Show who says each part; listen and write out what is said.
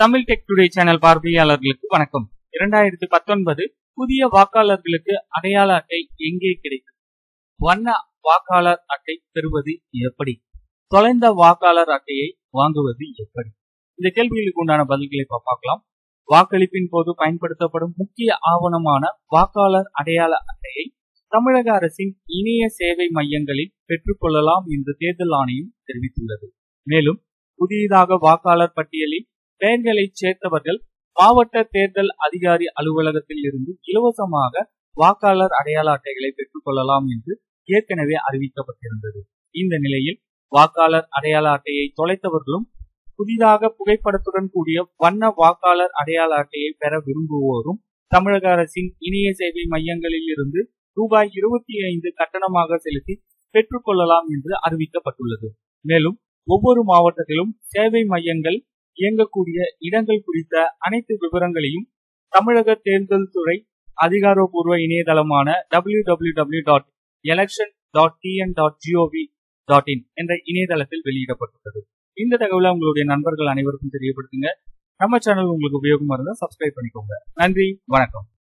Speaker 1: Tamil tech today channel பார்வையாளர்களுக்கு வணக்கம். இரண்டாயிரத்தி பத்தொன்பது புதிய வாக்காளர்களுக்கு அடையாள அட்டை எங்கே கிடைக்கும்? வண்ண வாக்காளர் அட்டை பெறுவது எப்படி? தொலைந்த வாக்காளர் அட்டையை வாங்குவது எப்படி? இந்த கேள்விகளுக்கு உண்டான பதில்களை பார்க்கலாம். வாக்களிப்பின் போது பயன்படுத்தப்படும் முக்கிய ஆவணமான வாக்காளர் அடையாள அட்டையை தமிழக அரசின் இணைய சேவை மையங்களில் பெற்றுக்கொள்ளலாம் என்று தேர்தல் ஆணையம் தெரிவித்துள்ளது. மேலும் புதியதாக வாக்காளர் பட்டியலில் பெயர்களை சேர்த்தவர்கள் மாவட்ட தேர்தல் அதிகாரி அலுவலகத்தில் இருந்து இலவசமாக வாக்காளர் அடையாள அட்டைகளை பெற்றுக் கொள்ளலாம் என்று ஏற்கனவே அறிவிக்கப்பட்டிருந்தது. இந்த நிலையில் வாக்காளர் அடையாள அட்டையை தொலைத்தவர்களும் புதிதாக புகைப்படத்துடன் கூடிய வண்ண வாக்காளர் அடையாள அட்டையை பெற விரும்புவோரும் தமிழக அரசின் இணைய சேவை மையங்களில் இருந்து ரூபாய் இருபத்தி ஐந்து கட்டணமாக செலுத்தி பெற்றுக்கொள்ளலாம் என்று அறிவிக்கப்பட்டுள்ளது. மேலும் ஒவ்வொரு மாவட்டத்திலும் சேவை மையங்கள் இயங்கக்கூடிய இடங்கள் குறித்த அனைத்து விவரங்களையும் தமிழக தேர்தல் துறை அதிகாரப்பூர்வ இணையதளமான W W W dot election dot TN dot gov dot in என்ற இணையதளத்தில் வெளியிடப்பட்டுள்ளது. இந்த தகவலை உங்களுடைய நண்பர்கள் அனைவருக்கும் தெரியப்படுத்துங்க. நம்ம சேனல் உங்களுக்கு உபயோகமா இருந்தால் சப்ஸ்கிரைப் பண்ணிக்கோங்க. நன்றி. வணக்கம்.